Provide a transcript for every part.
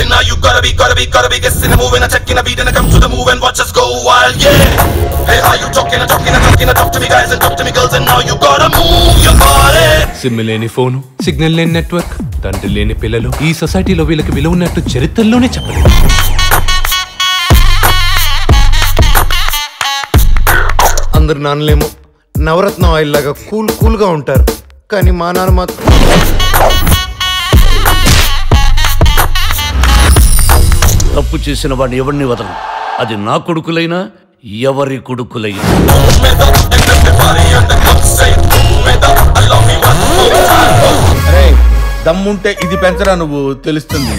Hey, now you gotta be, gotta be, gotta be guessing and moving and checking a beat and come to the move and watch us go wild, yeah. Hey, how you talking and talking and talking and talk to me guys and talk to me girls and now you gotta move your body. SIM లేని phone signal లేని network తండ్రి లేని పిల్లలు ఈ సొసైటీలో వీళ్ళకి విలువ ఉన్నట్టు చరిత్రలోనే చెప్పలేదు అందరు నాన్నలేమో నవరత్నం ఆయిల్ లాగా కూల్ కూల్గా ఉంటారు కానీ మా నాన్న మాత్రం తప్పు చేసిన వాడిని ఎవరిని వదలను? అది నా కొడుకులైనా ఎవరి కొడుకులైనా. దమ్ముంటే ఇది పెంచరా నువ్వు? తెలుస్తుంది.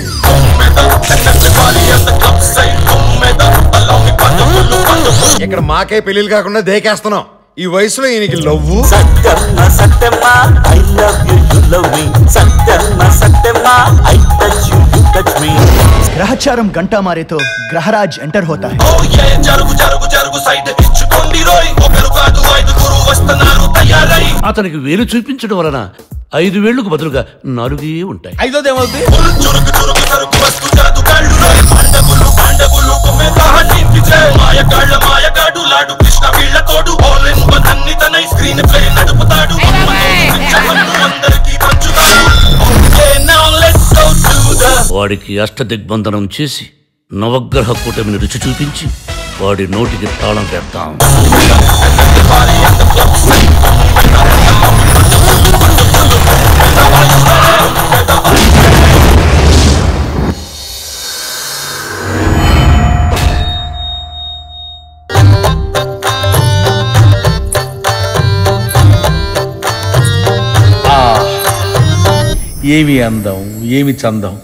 ఇక్కడ మాకే పెళ్ళిళ్ళు కాకుండా దేకేస్తున్నాం. ఈ వయసులో ఈయనకి love. Satyamma Satyamma I love you you love me Satyamma Satyamma I గ్రహచారం గంటా మారేతో గ్రహరాజ్ ఎంటర్ హోతా అతనికి వేలు చూపించడం వలన ఐదు వేళ్ళకు బదులుగా నాలుగే ఉంటాయి. ఐదోదేమవుతుంది మాయగాళ్ళ నడుపుతా వాడికి అష్టదిగ్బంధనం చేసి నవగ్రహ కూటమిని రుచి చూపించి వాడి నోటికి తాళం పెడతాం ఏమి అందం ఏమి చందం?